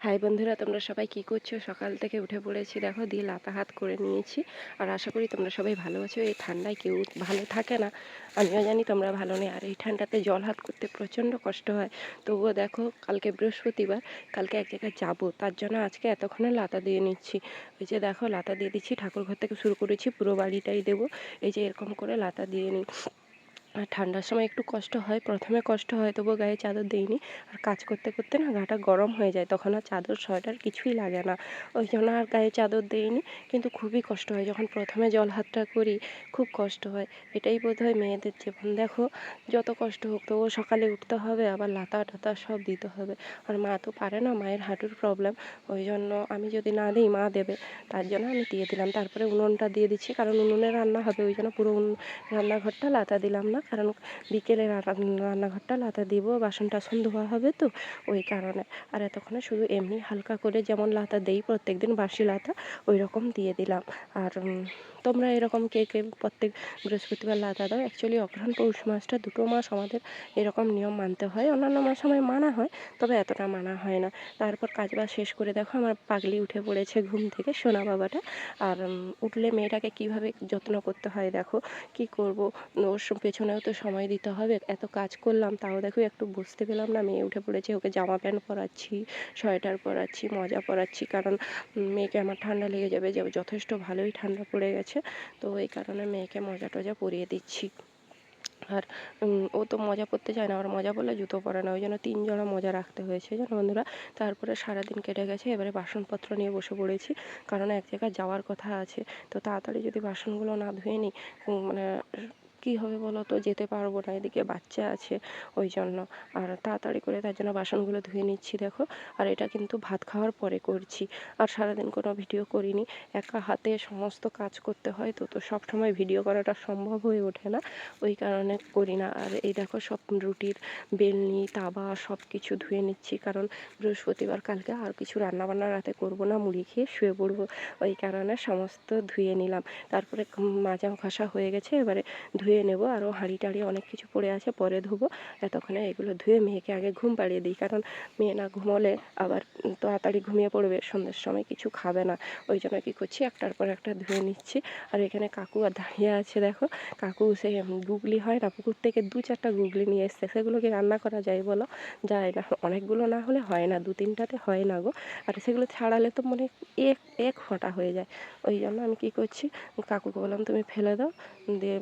High বন্ধুরা, তোমরা সবাই কি করছ? সকাল থেকে উঠে পড়েছি, দেখো দিয়ে লাতা হাত করে নিয়েছি। আর আশা করি তোমরা সবাই ভালো আছো। এই ঠান্ডায় কেউ ভালো থাকে না। আমিও জানি তোমরা ভালো নেই। আর এই ঠান্ডাতে জল হাত করতে প্রচণ্ড কষ্ট হয়। তবুও দেখো, কালকে বৃহস্পতিবার, কালকে এক জায়গায় যাব। তার জন্য আজকে এতক্ষণে লাতা দিয়ে নিচ্ছি। ওই যে দেখো, লাতা দিয়ে দিচ্ছি, ঠাকুর ঘর থেকে শুরু করেছি, পুরো বাড়িটাই দেবো। এই যে এরকম করে লাতা দিয়ে নিই আর ঠান্ডার সময় একটু কষ্ট হয়, প্রথমে কষ্ট হয় তবুও গায়ে চাদর দিইনি। আর কাজ করতে করতে না গাটা গরম হয়ে যায়, তখন আর চাদর, সোয়েটার কিছুই লাগে না। ওই জন্য আর গায়ে চাদর দিইনি, কিন্তু খুবই কষ্ট হয়। যখন প্রথমে জল হাতটা করি, খুব কষ্ট হয়। এটাই বোধ হয় মেয়েদের জীবন। দেখো, যত কষ্ট হোক তবুও সকালে উঠতে হবে, আবার লাতা টাতা সব দিতে হবে। আর মা তো পারে না মায়ের হাঁটুর প্রবলেম ওই জন্য আমি যদি না দিই, মা দেবে। তার জন্য আমি দিয়ে দিলাম। তারপরে উনুনটা দিয়ে দিচ্ছি, কারণ উনুনে রান্না হবে, ওই জন্য পুরো রান্নাঘরটা লাতা দিলাম না। কারণ বিকেলে রান্নাঘরটা লাতা দিব বাসন টাসন ধোয়া হবে তো, ওই কারণে। আর এতক্ষণে শুধু এমনি হালকা করে যেমন লাতা দেই প্রত্যেক দিন বাসি লাতা ওই রকম দিয়ে দিলাম। আর তোমরা এরকম কে কে প্রত্যেক বৃহস্পতিবার লাতা দাও। অ্যাকচুয়ালি অগ্রহণ পৌষ মাসটা দুটো মাস আমাদের এরকম নিয়ম মানতে হয়। অন্যান্য মাস সময় মানা হয়, তবে এতটা মানা হয় না। তারপর কাজ বাজ শেষ করে দেখো আমার পাগলি উঠে পড়েছে ঘুম থেকে, সোনা বাবাটা। আর উঠলে মেয়েটাকে কীভাবে যত্ন করতে হয় দেখো, কি করব? ওর পেছনেও তো সময় দিতে হবে। এত কাজ করলাম, তাও দেখো একটু বসতে পেলাম না। মেয়ে উঠে পড়েছে, ওকে জামা প্যান্ট পরাচ্ছি, সোয়েটার পরাচ্ছি, মজা পরাচ্ছি, কারণ মেয়েকে আমার ঠান্ডা লেগে যাবে, যে যথেষ্ট ভালোই ঠান্ডা পড়ে গেছে। তো এই কারণে মেয়েকে মজা টজা পরিয়ে দিচ্ছি। আর ও তো মজা পরতে চায় না আর মজা পরলে জুতো পরে না। ওই জন্য তিন জোড়া মজা রাখতে হয়েছে, জানো বন্ধুরা। তারপরে সারাদিন কেটে গেছে, এবারে বাসনপত্র নিয়ে বসে পড়েছি। কারণ এক জায়গায় যাওয়ার কথা আছে। তো তাড়াতাড়ি যদি বাসনগুলো না ধুয়ে নিই মানে কী হবে বলো তো যেতে পারব না, এদিকে বাচ্চা আছে ওই জন্য আর তাড়াতাড়ি করে তার জন্য বাসনগুলো ধুয়ে নিচ্ছি, দেখো। আর এটা কিন্তু ভাত খাওয়ার পরে করছি। আর সারাদিন কোনো ভিডিও করিনি। একা হাতে সমস্ত কাজ করতে হয় তো তো সবসময় ভিডিও করাটা সম্ভব হয়ে ওঠে না। ওই কারণে করি না। আর এই দেখো সব রুটির বেলনি তাবা সব কিছু ধুয়ে নিচ্ছি। কারণ বৃহস্পতিবার কালকে আর কিছু রান্নাবান্না রাতে করব না, মুড়ি খেয়ে শুয়ে পড়ব। ওই কারণে সমস্ত ধুয়ে নিলাম। তারপরে মাজা ঘষা হয়ে গেছে। এবারে ধুয়ে ধুয়ে নেব আরও হাঁড়ি টাড়ি অনেক কিছু পড়ে আছে, পরে ধুবো। এতক্ষণে এগুলো ধুয়ে মেয়েকে আগে ঘুম পাড়িয়ে দিই, কারণ মেয়ে না ঘুমোলে আবার তাড়াতাড়ি ঘুমিয়ে পড়বে, সন্ধ্যের সময় কিছু খাবে না। ওই জন্য কী করছি, একটার পর একটা ধুয়ে নিচ্ছি। আর এখানে কাকু আর দাঁড়িয়ে আছে, দেখো। কাকু সেই গুগলি হয় না, পুকুর থেকে দু চারটা গুগলি নিয়ে এসছে। সেগুলোকে রান্না করা যায় বলো? যায় না, অনেকগুলো না হলে হয় না, দু তিনটাতে হয় না গো। আর সেগুলো ছাড়ালে তো মনে এক এক ফোঁটা হয়ে যায়। ওই জন্য আমি কী করছি, কাকুকে বললাম, তুমি ফেলে দাও, দিয়ে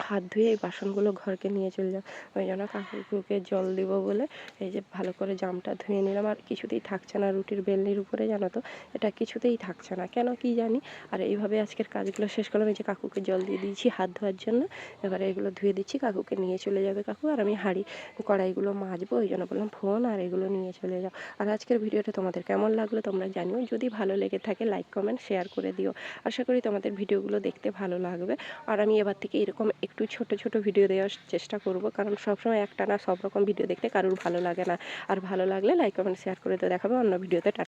হাত ধুয়ে এই বাসনগুলো ঘরকে নিয়ে চলে যাও। ওই জন্য কাকুকে জল দিব বলে এই যে ভালো করে জামটা ধুয়ে নিলাম। আর কিছুতেই থাকছে না রুটির বেলনির উপরে, জানো তো? এটা কিছুতেই থাকছে না। কেন কি জানি? আর এইভাবে আজকের কাজগুলো শেষ করলাম। এই যে কাকুকে জল দিয়ে দিয়েছি হাত ধোয়ার জন্য। এবারে এগুলো ধুয়ে দিচ্ছি। কাকুকে নিয়ে চলে যাবে কাকু। আর আমি হাঁড়ি, কড়াইগুলো মাজবো। ওই জন্য বললাম, ফোন আর এগুলো নিয়ে চলে যাও। আর আজকের ভিডিওটা তোমাদের কেমন লাগল তোমরা জানিও। যদি ভালো লেগে থাকে লাইক কমেন্ট শেয়ার করে দিও। আশা করি তোমাদের ভিডিওগুলো দেখতে ভালো লাগবে। আর আমি এবার থেকে এরকম একটু ছোট ছোট ভিডিও দেওয়ার চেষ্টা করব। কারণ সবসময় একটা না সব রকম ভিডিও দেখতে কারোর ভালো লাগে না। আর ভালো লাগলে লাইক কমেন্ট শেয়ার করে তো দেখাবে। অন্য ভিডিওতে